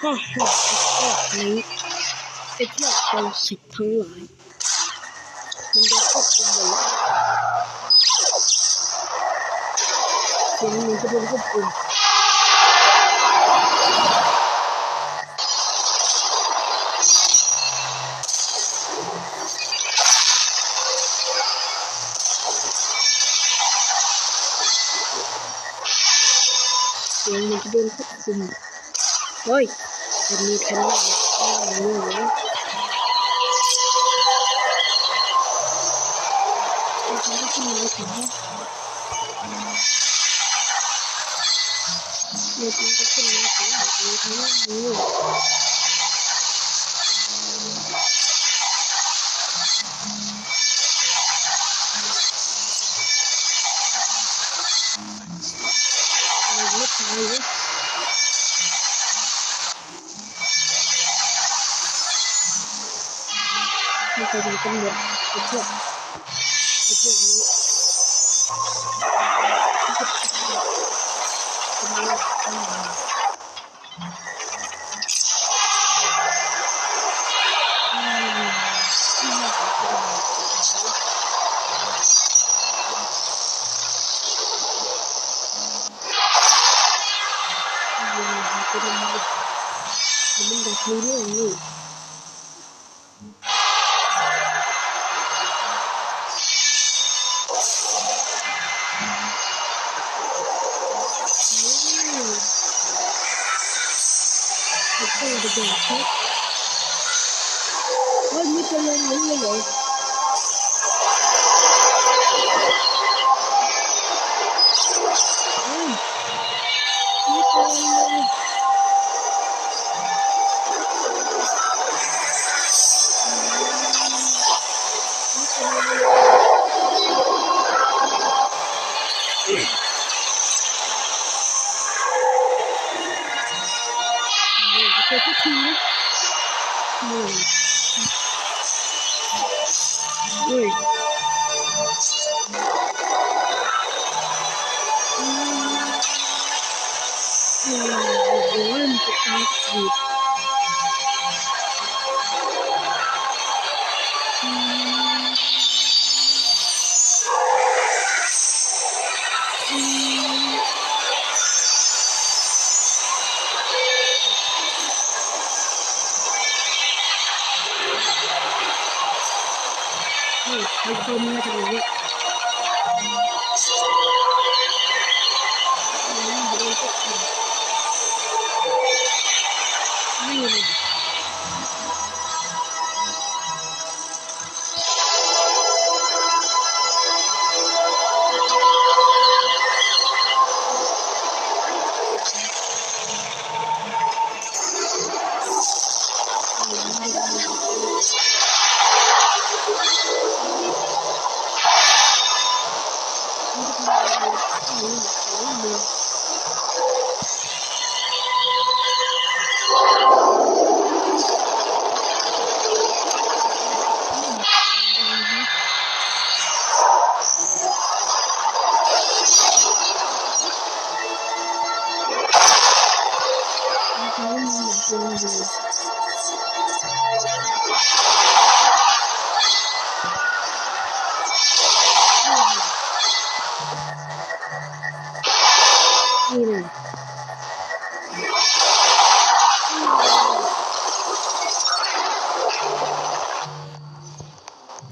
ข้าหาโลกนี้ไอ้พวกปรสิตทั้งหลาย มันโดนควบคุมหมดแล้วสิ่งนี้จะโดนควบคุมเสียงมันจะโดนควบคุมเฮ้ย mükemmel yaptım. Thank you. çocuklarım da öpüyor. Öpüyor bunu. Bunun da kuyruğu yok. Und mit der Lange cái cái thi đấy mười mười Wow, we're in the Evet, hadi sonuna.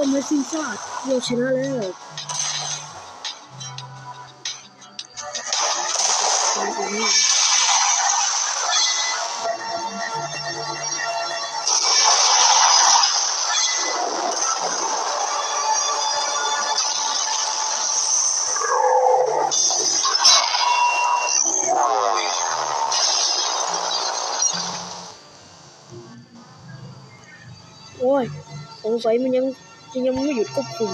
คนไม่ซิงซาดเราชนะแล้วโอ้ยสงสัยมันยัง ยังไม่หยุดควบคุม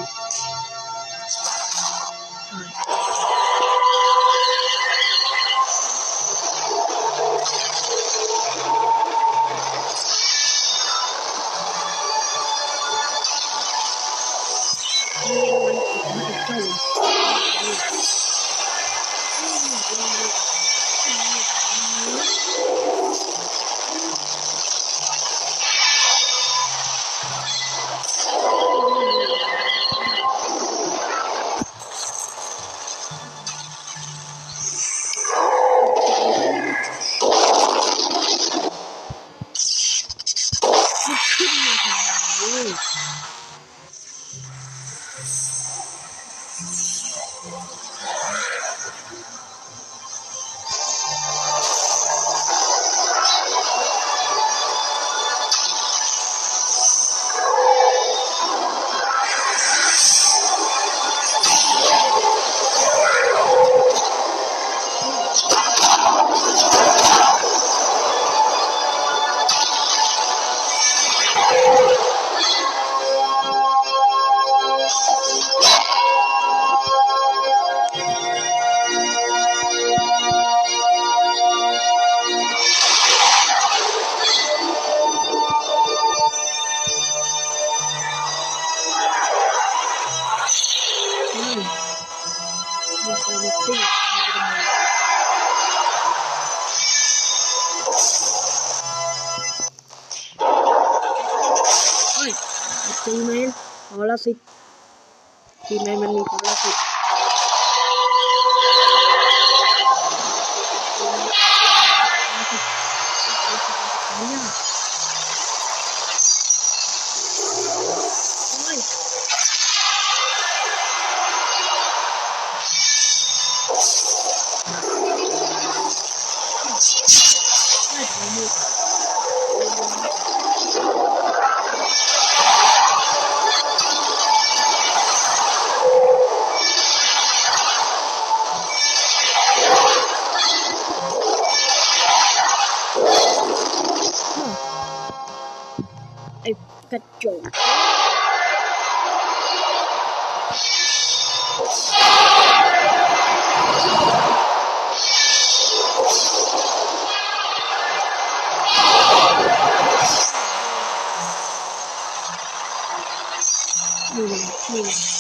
निकाला सही तीन डायमंड निकाला सही kịch chuột. Thank.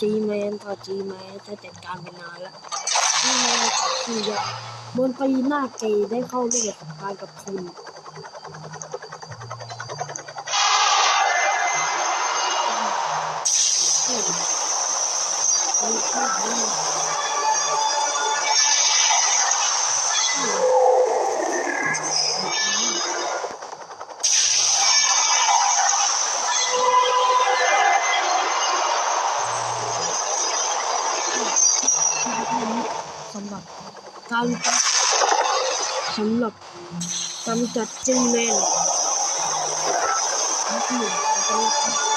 จีแมนต่อจีแมนจะจัดการไปนานแล้วจีแมนกับคือยาบนปีหน้าเกย์ได้เข้าร่วมกับการกับคุณส การสำหรับกำจัดจีเมนที่เราจะ